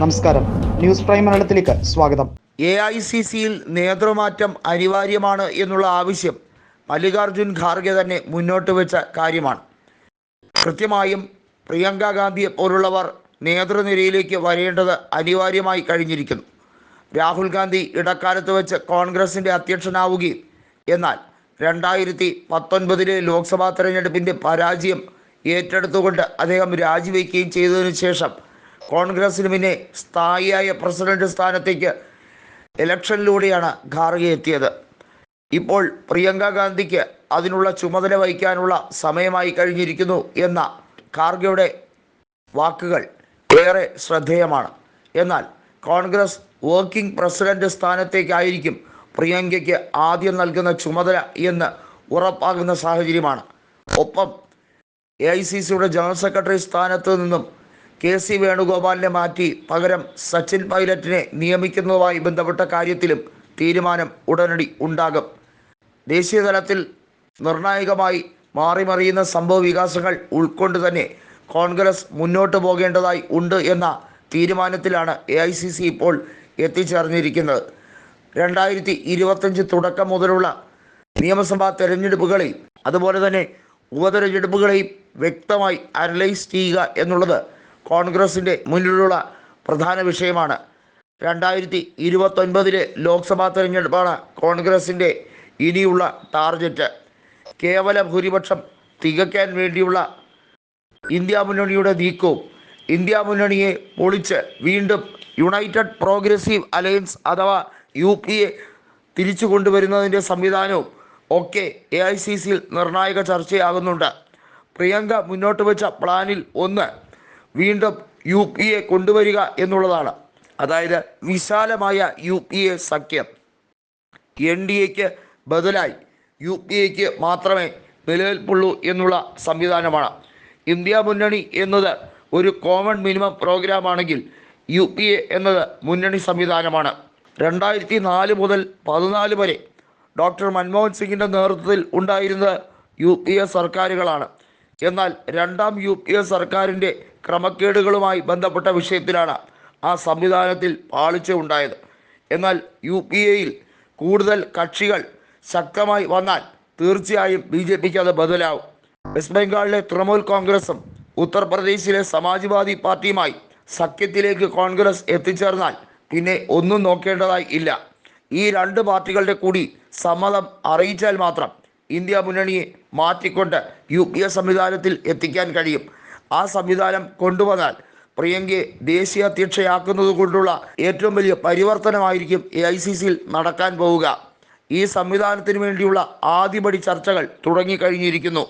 നമസ്കാരം. News prime മലയാളത്തിലേക്ക് സ്വാഗതം. എ ഐ സി സിയിൽ നേതൃമാറ്റം അനിവാര്യമാണ് എന്നുള്ള ആവശ്യം മല്ലികാർജുൻ ഖാർഗെ തന്നെ മുന്നോട്ട് വെച്ച കാര്യമാണ്. കൃത്യമായും പ്രിയങ്ക ഗാന്ധിയെ പോലുള്ളവർ നേതൃനിരയിലേക്ക് വരേണ്ടത് അനിവാര്യമായി കഴിഞ്ഞിരിക്കുന്നു. രാഹുൽ ഗാന്ധി ഇടക്കാലത്ത് വെച്ച് കോൺഗ്രസിന്റെ അധ്യക്ഷനാവുകയും എന്നാൽ രണ്ടായിരത്തി പത്തൊൻപതിലെ ലോക്സഭാ തെരഞ്ഞെടുപ്പിന്റെ പരാജയം ഏറ്റെടുത്തുകൊണ്ട് അദ്ദേഹം രാജിവെക്കുകയും ചെയ്തതിനു ശേഷം കോൺഗ്രസിന് പിന്നെ സ്ഥായിയായ പ്രസിഡന്റ് സ്ഥാനത്തേക്ക് ഇലക്ഷനിലൂടെയാണ് ഖാർഗെ എത്തിയത്. ഇപ്പോൾ പ്രിയങ്ക ഗാന്ധിക്ക് അതിനുള്ള ചുമതല വഹിക്കാനുള്ള സമയമായി കഴിഞ്ഞിരിക്കുന്നു എന്ന ഖാർഗെയുടെ വാക്കുകൾ ഏറെ ശ്രദ്ധേയമാണ്. എന്നാൽ കോൺഗ്രസ് വർക്കിംഗ് പ്രസിഡന്റ് സ്ഥാനത്തേക്കായിരിക്കും പ്രിയങ്കയ്ക്ക് ആദ്യം നൽകുന്ന ചുമതല എന്ന് ഉറപ്പാകുന്ന സാഹചര്യമാണ്. ഒപ്പം എ ഐ സി സിയുടെ ജനറൽ സെക്രട്ടറി സ്ഥാനത്ത് നിന്നും കെ സി വേണുഗോപാലിനെ മാറ്റി പകരം സച്ചിൻ പൈലറ്റിനെ നിയമിക്കുന്നതുമായി ബന്ധപ്പെട്ട കാര്യത്തിലും തീരുമാനം ഉടനടി ഉണ്ടാകും. ദേശീയ തലത്തിൽ നിർണായകമായി മാറിമറിയുന്ന സംഭവ വികാസങ്ങൾ ഉൾക്കൊണ്ട് തന്നെ കോൺഗ്രസ് മുന്നോട്ട് പോകേണ്ടതായി ഉണ്ട് എന്ന തീരുമാനത്തിലാണ് എ ഐ സി സി ഇപ്പോൾ എത്തിച്ചേർന്നിരിക്കുന്നത്. രണ്ടായിരത്തി ഇരുപത്തഞ്ച് തുടക്കം മുതലുള്ള നിയമസഭാ തെരഞ്ഞെടുപ്പുകളെയും അതുപോലെ തന്നെ ഉപതെരഞ്ഞെടുപ്പുകളെയും വ്യക്തമായി അനലൈസ് ചെയ്യുക എന്നുള്ളത് കോൺഗ്രസിന്റെ മുന്നിലുള്ള പ്രധാന വിഷയമാണ്. രണ്ടായിരത്തി ഇരുപത്തൊൻപതിലെ ലോക്സഭാ തെരഞ്ഞെടുപ്പാണ് കോൺഗ്രസിന്റെ ഇനിയുള്ള ടാർഗറ്റ്. കേവല ഭൂരിപക്ഷം തികയ്ക്കാൻ വേണ്ടിയുള്ള ഇന്ത്യ മുന്നണിയുടെ നീക്കവും ഇന്ത്യ മുന്നണിയെ പൊളിച്ച് വീണ്ടും യുണൈറ്റഡ് പ്രോഗ്രസീവ് അലയൻസ് അഥവാ യു പി എ തിരിച്ചു കൊണ്ടുവരുന്നതിന്റെ സംവിധാനവും ഒക്കെ എ ഐ സി സിയിൽ നിർണായക ചർച്ചയാകുന്നുണ്ട്. പ്രിയങ്ക മുന്നോട്ട് വെച്ച പ്ലാനിൽ ഒന്ന് വീണ്ടും യു പി എ കൊണ്ടുവരിക എന്നുള്ളതാണ്. അതായത് വിശാലമായ യു പി എ സഖ്യം. എൻ ഡി എക്ക് ബദലായി യു പി എക്ക് മാത്രമേ നിലനിൽപ്പുള്ളൂ എന്നുള്ള സംവിധാനമാണ്. ഇന്ത്യ മുന്നണി എന്നത് ഒരു കോമൺ മിനിമം പ്രോഗ്രാമാണെങ്കിൽ യു പി എ എന്നത് മുന്നണി സംവിധാനമാണ്. രണ്ടായിരത്തി നാല് മുതൽ പതിനാല് വരെ ഡോക്ടർ മൻമോഹൻ സിംഗിന്റെ നേതൃത്വത്തിൽ ഉണ്ടായിരുന്നത് യു പി എ സർക്കാരുകളാണ്. എന്നാൽ രണ്ടാം യു പി എ സർക്കാരിന്റെ ക്രമക്കേടുകളുമായി ബന്ധപ്പെട്ട വിഷയത്തിലാണ് ആ സംവിധാനത്തിൽ പാളിച്ച ഉണ്ടായത് എന്നാൽ യു പി എയിൽ കൂടുതൽ കക്ഷികൾ ശക്തമായി വന്നാൽ തീർച്ചയായും ബി ജെ പിക്ക് അത് ബദലാവും. വെസ്റ്റ് ബംഗാളിലെ തൃണമൂൽ കോൺഗ്രസും ഉത്തർപ്രദേശിലെ സമാജ്വാദി പാർട്ടിയുമായി സഖ്യത്തിലേക്ക് കോൺഗ്രസ് എത്തിച്ചേർന്നാൽ പിന്നെ ഒന്നും നോക്കേണ്ടതായി ഇല്ല. ഈ രണ്ട് പാർട്ടികളുടെ കൂടി സമ്മതം അറിയിച്ചാൽ മാത്രം ഇന്ത്യ മുന്നണിയെ മാറ്റിക്കൊണ്ട് യു പി എ സംവിധാനത്തിൽ എത്തിക്കാൻ കഴിയും. ആ സംവിധാനം കൊണ്ടുവന്നാൽ പ്രിയങ്കയെ ദേശീയ അധ്യക്ഷയാക്കുന്നത് കൊണ്ടുള്ള ഏറ്റവും വലിയ പരിവർത്തനമായിരിക്കും എ ഐ സി സിയിൽ നടക്കാൻ പോവുക. ഈ സംവിധാനത്തിന് വേണ്ടിയുള്ള ആദ്യപടി ചർച്ചകൾ തുടങ്ങിക്കഴിഞ്ഞിരിക്കുന്നു.